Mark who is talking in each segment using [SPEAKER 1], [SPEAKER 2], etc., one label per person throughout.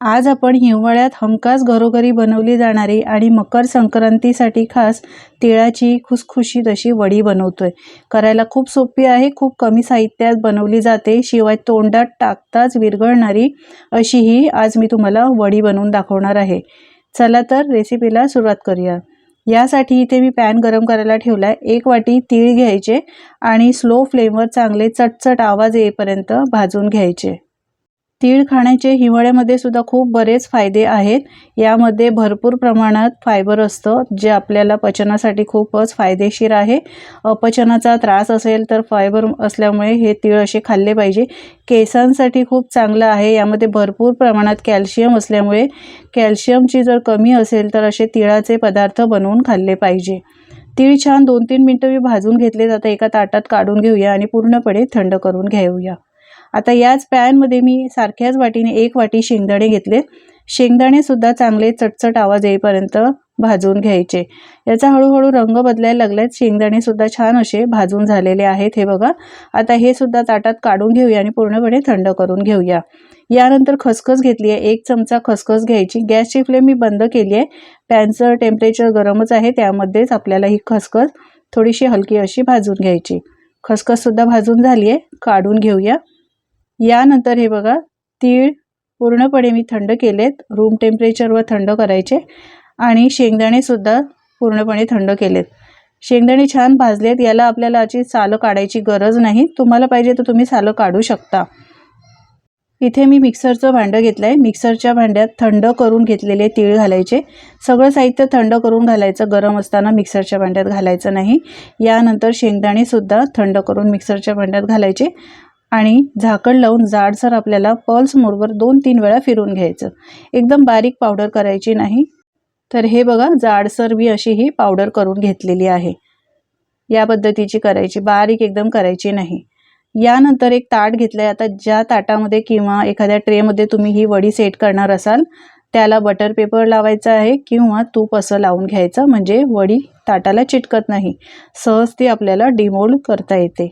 [SPEAKER 1] आज आपण हिवाळ्यात हमखास घरोघरी बनवली जाणारी आणि मकर संक्रांतीसाठी खास तिळाची खुसखुशीत अशी वडी बनवतोय. करायला खूप सोपी आहे खूप कमी साहित्यात बनवली जाते शिवाय तोंडात टाकताच विरघळणारी अशी ही आज मी तुम्हाला वडी बनवून दाखवणार आहे. चला तर रेसिपीला सुरुवात करूया. यासाठी इथे मी पॅन गरम करायला ठेवला आहे एक वाटी तीळ घ्यायचे आणि स्लो फ्लेमवर चांगले चटचट आवाज येईपर्यंत भाजून घ्यायचे. तीळ खाण्याचे हिवाळ्यामध्ये सुद्धा खूप बरेच फायदे आहेत. यामध्ये भरपूर प्रमाणात फायबर असतं जे आपल्याला पचनासाठी खूपच फायदेशीर आहे. अपचनाचा त्रास असेल तर फायबर असल्यामुळे हे तीळ असे खाल्ले पाहिजे. केसांसाठी खूप चांगलं आहे. यामध्ये भरपूर प्रमाणात कॅल्शियम असल्यामुळे कॅल्शियमची जर कमी असेल तर असे तिळाचे पदार्थ बनवून खाल्ले पाहिजे. तीळ छान दोन तीन मिनटं मी भाजून घेतले जातं एका ताटात काढून घेऊया आणि पूर्णपणे थंड करून घेऊया. आता याच पॅनमध्ये मी सारख्याच वाटीने एक वाटी शेंगदाणे घेतले. शेंगदाणेसुद्धा चांगले चटचट आवाज येईपर्यंत भाजून घ्यायचे. याचा हळूहळू रंग बदलायला लागलाय शेंगदाणेसुद्धा छान असे भाजून झालेले आहेत हे बघा. आता हे सुद्धा ताटात काढून घेऊया आणि पूर्णपणे थंड करून घेऊया. यानंतर खसखस घेतली आहे एक चमचा खसखस घ्यायची. गॅसची फ्लेम मी बंद केली आहे पॅनचं टेम्परेचर गरमच आहे त्यामध्येच आपल्याला ही खसखस थोडीशी हलकी अशी भाजून घ्यायची. खसखससुद्धा भाजून झाली आहे काढून घेऊया. यानंतर हे बघा तीळ पूर्णपणे मी थंड केलेत. रूम टेम्परेचरवर थंड करायचे. आणि शेंगदाणेसुद्धा पूर्णपणे थंड केलेत. शेंगदाणे छान भाजलेत. याला आपल्याला अशी सालं काढायची गरज नाही. तुम्हाला पाहिजे तर तुम्ही सालं काढू शकता. इथे मी मिक्सरचं भांडं घेतलं आहे मिक्सरच्या भांड्यात थंड करून घेतलेले तीळ घालायचे. सगळं साहित्य थंड करून घालायचं. गरम असताना मिक्सरच्या भांड्यात घालायचं नाही. यानंतर शेंगदाणेसुद्धा थंड करून मिक्सरच्या भांड्यात घालायचे. आणि झाकण लावून जाडसर आपल्याला पल्स मोडवर दोन तीन वेळा फिरून घ्यायचं. एकदम बारीक पावडर करायची नाही. तर हे बघा जाडसर मी अशी ही पावडर करून घेतलेली आहे. या पद्धतीची करायची बारीक एकदम करायची नाही. यानंतर एक ताट घेतलं आहे आता ज्या ताटामध्ये किंवा एखाद्या ट्रेमध्ये तुम्ही ही वडी सेट करणार असाल त्याला बटर पेपर लावायचा आहे किंवा तूप असं लावून घ्यायचं. म्हणजे वडी ताटाला चिटकत नाही. सहज ती आपल्याला डिमोल्ड करता येते.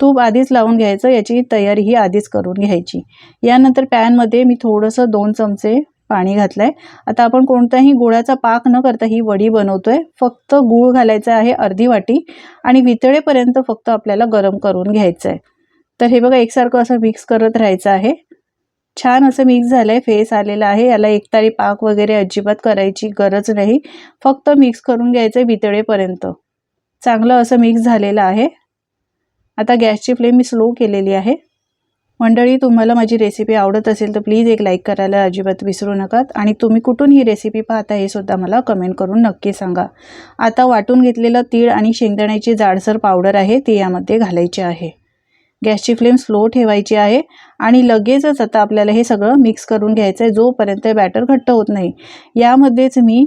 [SPEAKER 1] तूप आधीच लावून घ्यायचं याची तयारी ही आधीच करून घ्यायची. यानंतर पॅनमध्ये मी थोडंसं दोन चमचे पाणी घातलं आहे आता आपण कोणताही गुळाचा पाक न करता ही वडी बनवतोय. फक्त गूळ घालायचा आहे अर्धी वाटी आणि वितळेपर्यंत फक्त आपल्याला गरम करून घ्यायचं आहे तर हे बघा एकसारखं असं मिक्स करत राहायचं आहे. छान असं मिक्स झालं आहे फेस आलेला आहे. याला एकतारी पाक वगैरे अजिबात करायची गरज नाही. फक्त मिक्स करून घ्यायचं आहे वितळेपर्यंत. चांगलं असं मिक्स झालेलं आहे. आता गॅसची फ्लेम मी स्लो केलेली आहे. मंडळी तुम्हाला माझी रेसिपी आवडत असेल तर प्लीज एक लाईक करायला अजिबात विसरू नका आणि तुम्ही कुठून ही रेसिपी पाहता हे सुद्धा मला कमेंट करून नक्की सांगा. आता वाटून घेतलेलं तीळ आणि शेंगदाण्याची जाडसर पावडर आहे ती यामध्ये घालायची आहे. गॅसची फ्लेम स्लो ठेवायची आहे आणि लगेचच आता आपल्याला हे सगळं मिक्स करून घ्यायचं आहे जोपर्यंत बॅटर घट्ट होत नाही. यामध्येच मी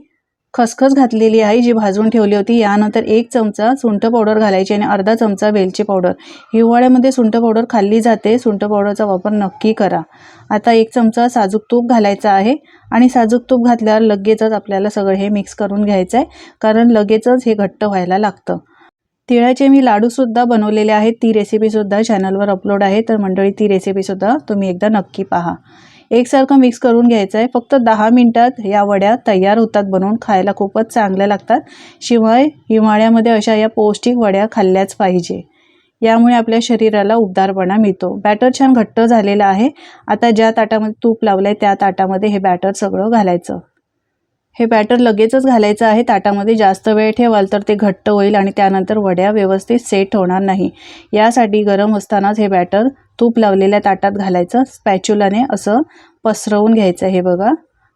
[SPEAKER 1] खसखस घातलेली आहे जी भाजून ठेवली होती यानंतर एक चमचा सुंठ पावडर घालायची आणि अर्धा चमचा वेलची पावडर. हिवाळ्यामध्ये सुंठ पावडर खाल्ली जाते. सुंठ पावडरचा वापर नक्की करा. आता एक चमचा साजूक तूप घालायचा आहे आणि साजूक तूप घातल्यावर लगेचच आपल्याला सगळं हे मिक्स करून घ्यायचं आहे कारण लगेचच हे घट्ट व्हायला लागतं. तिळाचे मी लाडूसुद्धा बनवलेले आहेत. ती रेसिपीसुद्धा चॅनलवर अपलोड आहे. तर मंडळी ती रेसिपीसुद्धा तुम्ही एकदा नक्की पहा. एकसारखं मिक्स करून घ्यायचं आहे फक्त दहा मिनटात या वड्या तयार होतात बनवून. खायला खूपच चांगल्या लागतात. शिवाय हिवाळ्यामध्ये अशा या पौष्टिक वड्या खाल्ल्याच पाहिजे. यामुळे आपल्या शरीराला उबदारपणा मिळतो. बॅटर छान घट्ट झालेलं आहे. आता ज्या ताटामध्ये तूप लावलं आहे त्या ताटामध्ये हे बॅटर सगळं घालायचं. हे बॅटर लगेचच घालायचं आहे. ताटामध्ये जास्त वेळ ठेवाल तर ते घट्ट होईल आणि त्यानंतर वड्या व्यवस्थित सेट होणार नाही. यासाठी गरम असतानाच हे बॅटर तूप लावलेल्या ताटात घालायचं स्पॅच्युलाने असं पसरवून घ्यायचं हे बघा.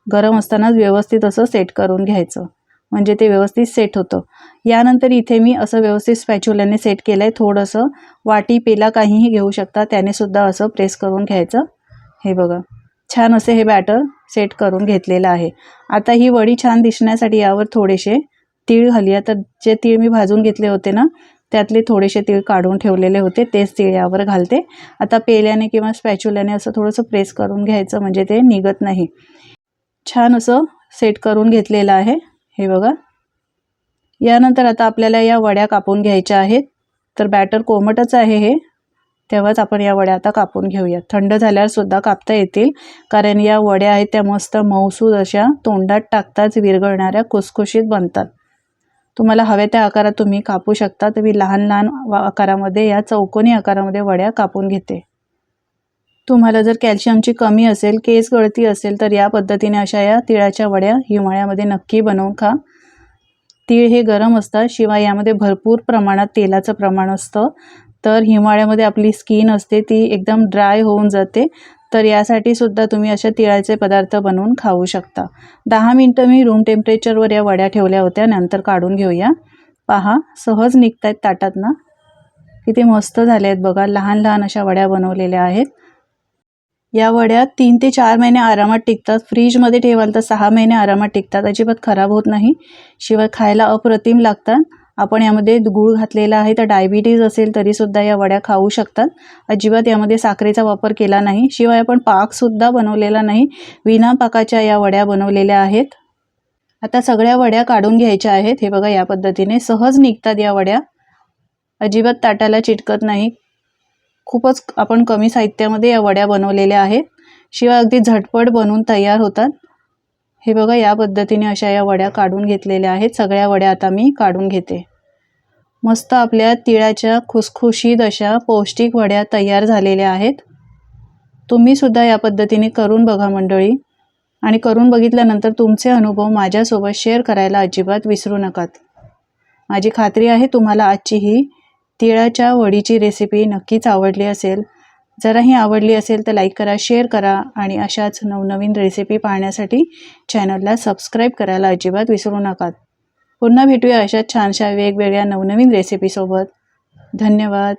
[SPEAKER 1] गरम असतानाच व्यवस्थित असं सेट करून घ्यायचं. म्हणजे ते व्यवस्थित सेट होतं. यानंतर इथे मी असं व्यवस्थित स्पॅच्युलाने सेट केलं आहे थोडंसं वाटी पेला काहीही घेऊ शकता. त्याने सुद्धा असं प्रेस करून घ्यायचं. हे बघा. छान असे हे बॅटर सेट करून घेतलेलं आहे. आता ही वडी छान दिसण्यासाठी यावर थोडेसे तीळ घालूया. तर जे तीळ मी भाजून घेतले होते ना त्यातले थोडेसे तीळ काढून ठेवलेले होते तेच तीळ यावर घालते. आता पेल्याने किंवा स्पॅच्युल्याने असं थोडंसं प्रेस करून घ्यायचं म्हणजे ते निघत नाही. छान असं सेट करून घेतलेलं आहे हे बघा. यानंतर आता आपल्याला या वड्या कापून घ्यायच्या आहेत. तर बॅटर कोमटच आहे हे तेव्हाच आपण या वड्या आता कापून घेऊया थंड झाल्यावर सुद्धा कापता येतील कारण या वड्या आहेत त्या मस्त मऊसूद अशा तोंडात टाकताच विरघळणाऱ्या खुसखुशीत बनतात. तुम्हाला हव्या त्या आकारात तुम्ही कापू शकता. तर मी लहान लहान आकारामध्ये या चौकोनी आकारामध्ये वड्या कापून घेते. तुम्हाला जर कॅल्शियमची कमी असेल केस गळती असेल तर या पद्धतीने अशा या तिळाच्या वड्या हिवाळ्यामध्ये नक्की बनवून खा. तीळ हे गरम असतात शिवाय यामध्ये भरपूर प्रमाणात तेलाचं प्रमाण असतं. तर हिवाळ्यामध्ये आपली स्किन असते ती एकदम ड्राय होऊन जाते. तर यासाठी सुद्धा तुम्ही अशा तिळाचे पदार्थ बनवून खाऊ शकता. दहा मिनटं मी रूम टेम्परेचरवर या वड्या ठेवल्या होत्या. नंतर काढून घेऊया. पहा सहज निघत आहेत ताटात ना किती मस्त झाले आहेत बघा. लहान लहान अशा वड्या बनवलेल्या आहेत. या वड्या तीन ते चार महिने आरामात टिकतात. फ्रीजमध्ये ठेवाल तर सहा महिने आरामात टिकतात. अजिबात खराब होत नाही. शिवाय खायला अप्रतिम लागतात. आपण यामध्ये गूळ घातलेला आहे तर डायबिटीज असेल तरीसुद्धा या वड्या खाऊ शकतात. अजिबात यामध्ये साखरेचा वापर केला नाही. शिवाय आपण पाकसुद्धा बनवलेला नाही. विना पाकाच्या या वड्या बनवलेल्या आहेत. आता सगळ्या वड्या काढून घ्यायच्या आहेत. हे बघा या पद्धतीने सहज निघतात या वड्या. अजिबात ताटाला चिटकत नाही. खूपच आपण कमी साहित्यामध्ये या वड्या बनवलेल्या आहेत. शिवाय अगदी झटपट बनवून तयार होतात. हे बघा या पद्धतीने अशा या वड्या काढून घेतलेल्या आहेत. सगळ्या वड्या आता मी काढून घेते. मस्त आपल्या तिळाच्या खुसखुशीत अशा पौष्टिक वड्या तयार झालेल्या आहेत. तुम्ही सुद्धा या पद्धतीने करून बघा मंडळी. आणि करून बघितल्यानंतर तुमचे अनुभव माझ्यासोबत शेअर करायला अजिबात विसरू नकात. माझी खात्री आहे तुम्हाला आजची ही तिळाच्या वडीची रेसिपी नक्कीच आवडली असेल. जराही आवडली असेल तर लाईक करा शेअर करा आणि अशाच नवनवीन रेसिपी पाहण्यासाठी चॅनलला सबस्क्राईब करायला अजिबात विसरू नकात. पुन्हा भेटूया अशाच छानशा वेगवेगळ्या नवनवीन रेसिपीसोबत धन्यवाद.